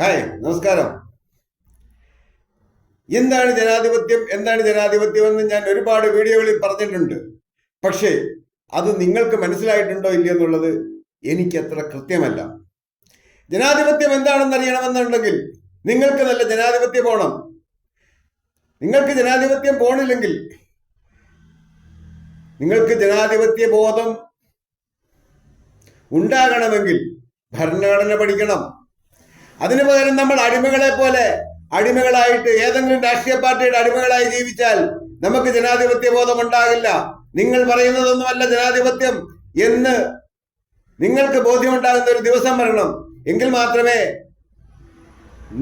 Hi നമസ്കാരം. എന്താണ് ജനാധിപത്യം? എന്താണ് ജനാധിപത്യം എന്ന് ഞാൻ ഒരുപാട് വീഡിയോകളിൽ പറഞ്ഞിട്ടുണ്ട്. പക്ഷേ അത് നിങ്ങൾക്ക് മനസ്സിലായിട്ടുണ്ടോ ഇല്ല എന്നുള്ളത് എനിക്ക് അത്ര കൃത്യമല്ല. ജനാധിപത്യം എന്താണെന്ന് അറിയണമെന്നുണ്ടെങ്കിൽ നിങ്ങൾക്ക് നല്ല ജനാധിപത്യം പോണം. നിങ്ങൾക്ക് ജനാധിപത്യം പോണില്ലെങ്കിൽ നിങ്ങൾക്ക് ജനാധിപത്യ ബോധം ഉണ്ടാകണമെങ്കിൽ ഭരണഘടന പഠിക്കണം. അതിനു പകരം നമ്മൾ അടിമകളെ പോലെ അടിമകളായിട്ട് ഏതെങ്കിലും രാഷ്ട്രീയ പാർട്ടിയുടെ അടിമകളായി ജീവിച്ചാൽ നമുക്ക് ജനാധിപത്യ ബോധം ഉണ്ടാകില്ല. നിങ്ങൾ പറയുന്നതൊന്നുമല്ല ജനാധിപത്യം എന്ന് നിങ്ങൾക്ക് ബോധ്യമുണ്ടാകുന്ന ഒരു ദിവസം വരണം. എങ്കിൽ മാത്രമേ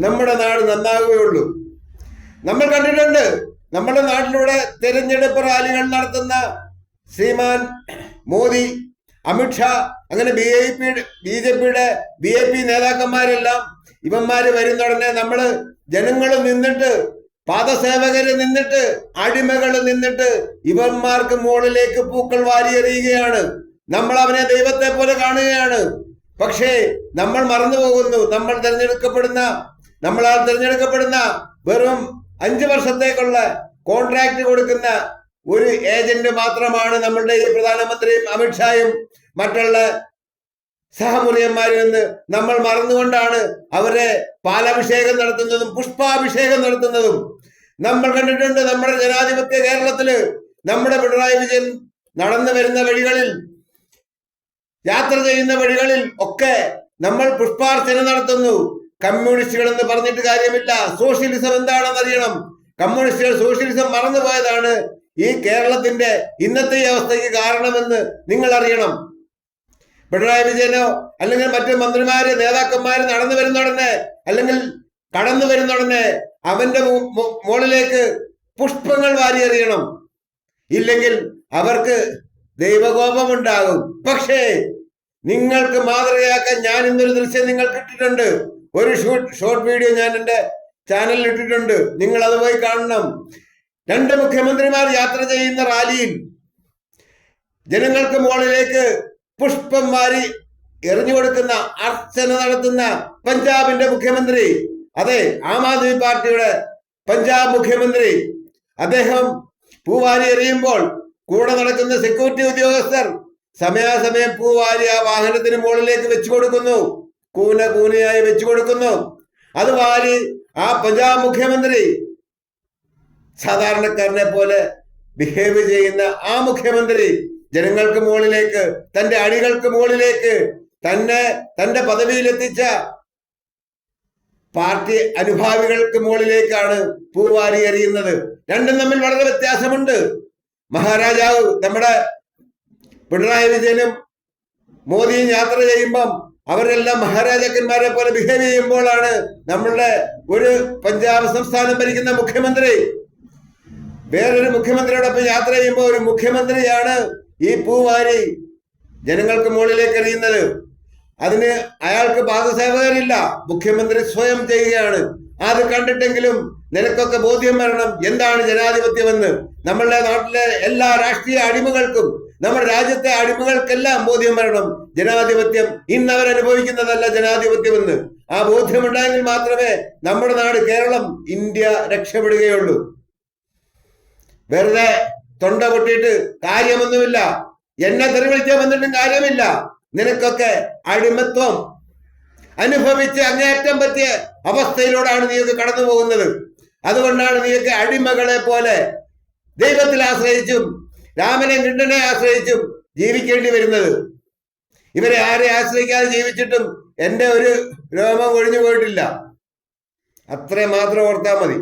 നമ്മുടെ നാട് നന്നാകുകയുള്ളൂ നമ്മൾ കണ്ടിട്ടുണ്ട് നമ്മുടെ നാട്ടിലൂടെ തെരഞ്ഞെടുപ്പ് റാലികൾ നടത്തുന്ന ശ്രീമാൻ മോദി അമിത്ഷാ അങ്ങനെ B I P B J പിയുടെ ബി ഐ പി നേതാക്കന്മാരെല്ലാം ഇവന്മാര് വരുന്ന ഉടനെ നമ്മൾ ജനങ്ങൾ നിന്നിട്ട് പാദസേവകര് നിന്നിട്ട് അടിമകൾ നിന്നിട്ട് ഇവന്മാർക്ക് മുകളിലേക്ക് പൂക്കൾ വാരിയെറിയുകയാണ്. നമ്മൾ അവനെ ദൈവത്തെ പോലെ കാണുകയാണ്. പക്ഷേ നമ്മൾ മറന്നു പോകുന്നു. നമ്മൾ തിരഞ്ഞെടുക്കപ്പെടുന്ന നമ്മളാൽ തിരഞ്ഞെടുക്കപ്പെടുന്ന വെറും അഞ്ചു വർഷത്തേക്കുള്ള കോൺട്രാക്ട് കൊടുക്കുന്ന ഒരു ഏജന്റ് മാത്രമാണ് നമ്മളുടെ ഈ പ്രധാനമന്ത്രിയും അമിത്ഷായും മറ്റുള്ള സഹമുറിയന്മാരിൽ നിന്ന് നമ്മൾ മറന്നുകൊണ്ടാണ് അവരെ പാലഭിഷേകം നടത്തുന്നതും പുഷ്പാഭിഷേകം നടത്തുന്നതും. നമ്മൾ കണ്ടിട്ടുണ്ട് നമ്മുടെ ജനാധിപത്യ കേരളത്തിൽ നമ്മുടെ പിണറായി വിജയൻ നടന്നു വരുന്ന വഴികളിൽ യാത്ര ചെയ്യുന്ന വഴികളിൽ ഒക്കെ നമ്മൾ പുഷ്പാർച്ചന നടത്തുന്നു. കമ്മ്യൂണിസ്റ്റുകൾ എന്ന് പറഞ്ഞിട്ട് കാര്യമില്ല. സോഷ്യലിസം എന്താണെന്ന് അറിയണം കമ്മ്യൂണിസ്റ്റുകൾ സോഷ്യലിസം മറന്നുപോയതാണ്. ഈ കേരളത്തിന്റെ ഇന്നത്തെ അവസ്ഥയ്ക്ക് കാരണമെന്ന് നിങ്ങൾ അറിയണം പിണറായി വിജയനോ അല്ലെങ്കിൽ മറ്റു മന്ത്രിമാര് നേതാക്കന്മാര് നടന്നു വരുന്ന ഉടനെ അല്ലെങ്കിൽ കടന്നു വരുന്ന ഉടനെ അവന്റെ മുകളിലേക്ക് പുഷ്പങ്ങൾ വാരിയെറിയണം ഇല്ലെങ്കിൽ അവർക്ക് ദൈവകോപമുണ്ടാകും. പക്ഷേ നിങ്ങൾക്ക് മാതൃകയാക്കാൻ ഞാൻ ഇന്നൊരു ദൃശ്യം നിങ്ങൾ ഇട്ടിട്ടുണ്ട്. ഒരു ഷോർട്ട് വീഡിയോ ഞാൻ എന്റെ ചാനലിൽ ഇട്ടിട്ടുണ്ട്. നിങ്ങൾ അത് പോയി കാണണം. രണ്ട് മുഖ്യമന്ത്രിമാർ യാത്ര ചെയ്യുന്ന റാലിയിൽ ജനങ്ങൾക്ക് മുകളിലേക്ക് പുഷ്പം വാരി എറിഞ്ഞു കൊടുക്കുന്ന അർച്ചന നടത്തുന്ന പഞ്ചാബിന്റെ മുഖ്യമന്ത്രി അതെ ആം ആദ്മി പാർട്ടിയുടെ പഞ്ചാബ് മുഖ്യമന്ത്രി. അദ്ദേഹം പൂവാരി എറിയുമ്പോൾ കൂടെ നടക്കുന്ന സെക്യൂരിറ്റി ഉദ്യോഗസ്ഥർ സമയാസമയം പൂവാരി ആ വാഹനത്തിന് മുകളിലേക്ക് വെച്ചു കൊടുക്കുന്നു. കൂന കൂനയായി വെച്ചു കൊടുക്കുന്നു. അത് വാരി ആ പഞ്ചാബ് മുഖ്യമന്ത്രി സാധാരണക്കാരനെ പോലെ ബിഹേവ് ചെയ്യുന്ന ആ മുഖ്യമന്ത്രി ജനങ്ങൾക്ക് മുകളിലേക്ക് തന്റെ അണികൾക്ക് മുകളിലേക്ക് തന്നെ തന്റെ പദവിയിലെത്തിച്ച പാർട്ടി അനുഭാവികൾക്ക് മുകളിലേക്കാണ് പൂവാരി എറിയുന്നത്. രണ്ടും തമ്മിൽ വളരെ വ്യത്യാസമുണ്ട്. മഹാരാജാവ് നമ്മുടെ പിണറായി വിജയനും മോദിയും യാത്ര ചെയ്യുമ്പം അവരെല്ലാം മഹാരാജാക്കന്മാരെ പോലെ ബിഹേവ് ചെയ്യുമ്പോഴാണ് നമ്മളുടെ ഒരു പഞ്ചാബ് സംസ്ഥാനം ഭരിക്കുന്ന മുഖ്യമന്ത്രി വേറൊരു മുഖ്യമന്ത്രിയോടൊപ്പം യാത്ര ചെയ്യുമ്പോൾ ഒരു മുഖ്യമന്ത്രിയാണ് ഈ പൂവാരി ജനങ്ങൾക്ക് മുകളിലേക്ക് എറിയുന്നത്. അതിന് അയാൾക്ക് പാദസേവകരില്ല. മുഖ്യമന്ത്രി സ്വയം ചെയ്യുകയാണ്. അത് കണ്ടിട്ടെങ്കിലും നിനക്കൊക്കെ ബോധ്യം വരണം. എന്താണ് ജനാധിപത്യമെന്ന്? നമ്മളുടെ നാട്ടിലെ എല്ലാ രാഷ്ട്രീയ അടിമകൾക്കും നമ്മുടെ രാജ്യത്തെ അടിമകൾക്കെല്ലാം ബോധ്യം വരണം. ജനാധിപത്യം ഇന്ന് അവരനുഭവിക്കുന്നതല്ല ജനാധിപത്യമെന്ന്. ആ ബോധ്യമുണ്ടായെങ്കിൽ മാത്രമേ നമ്മുടെ നാട് കേരളം ഇന്ത്യ രക്ഷപ്പെടുകയുള്ളൂ. വെറുതെ തൊണ്ട പൊട്ടിയിട്ട് കാര്യമൊന്നുമില്ല. എന്നെ തെറി വിളിക്കാൻ വന്നിട്ടും കാര്യമില്ല. നിനക്കൊക്കെ അടിമത്വം അനുഭവിച്ച് അങ്ങേറ്റം പറ്റിയ അവസ്ഥയിലൂടെയാണ് നീയൊക്കെ കടന്നു പോകുന്നത്. അതുകൊണ്ടാണ് നീയൊക്കെ അടിമകളെ പോലെ ദൈവത്തിൽ ആശ്രയിച്ചും രാമനെ കൃഷ്ണനെ ആശ്രയിച്ചും ജീവിക്കേണ്ടി വരുന്നത്. ഇവരെ ആരെ ആശ്രയിക്കാതെ ജീവിച്ചിട്ടും എന്റെ ഒരു രോമം ഒഴിഞ്ഞു പോയിട്ടില്ല. അത്രേ മാത്രം ഓർത്താൽ മതി.